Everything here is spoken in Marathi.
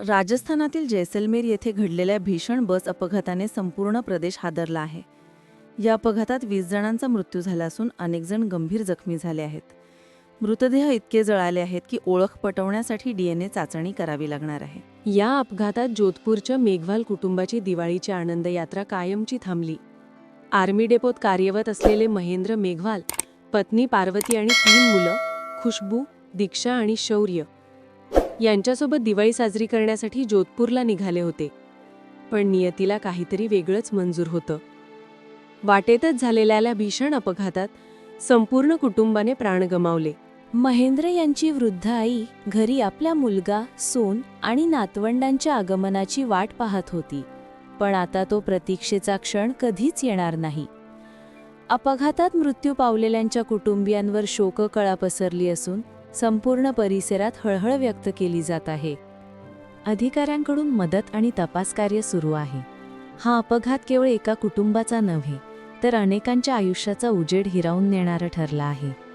राजस्थानातील जैसलमेर येथे घडलेल्या भीषण बस अपघाताने संपूर्ण प्रदेश हादरला आहे. या अपघातात वीस जणांचा मृत्यू झाला असून अनेक जण गंभीर जखमी झाले आहेत. मृतदेह इतके जळाले आहेत की ओळख पटवण्यासाठी डीएनए चाचणी करावी लागणार आहे. या अपघातात जोधपूरच्या मेघवाल कुटुंबाची दिवाळीची आनंद यात्रा कायमची थांबली. आर्मी डेपोत कार्यरत असलेले महेंद्र मेघवाल पत्नी पार्वती आणि तीन मुलं खुशबू दीक्षा आणि शौर्य यांच्यासोबत दिवाळी साजरी करण्यासाठी जोधपूरला निघाले होते. पण नियतीला काहीतरी वेगळंच मंजूर होतं. वाटेतच झालेल्या भीषण अपघातात संपूर्ण कुटुंबाने प्राण गमावले. महेंद्र यांची वृद्ध आई घरी आपल्या मुलगा सोन आणि नातवंडांच्या आगमनाची वाट पाहत होती. पण आता तो प्रतीक्षेचा क्षण कधीच येणार नाही. अपघातात मृत्यू पावलेल्यांच्या कुटुंबियांवर शोककळा पसरली असून संपूर्ण परिसरात हळहळ व्यक्त केली जात आहे. अधिकाऱ्यांकडून मदत आणि तपास कार्य सुरू आहे. हा अपघात केवळ एका कुटुंबाचा नव्हे तर अनेकांच्या आयुष्याचा उजेड हिरावून नेणारा ठरला आहे.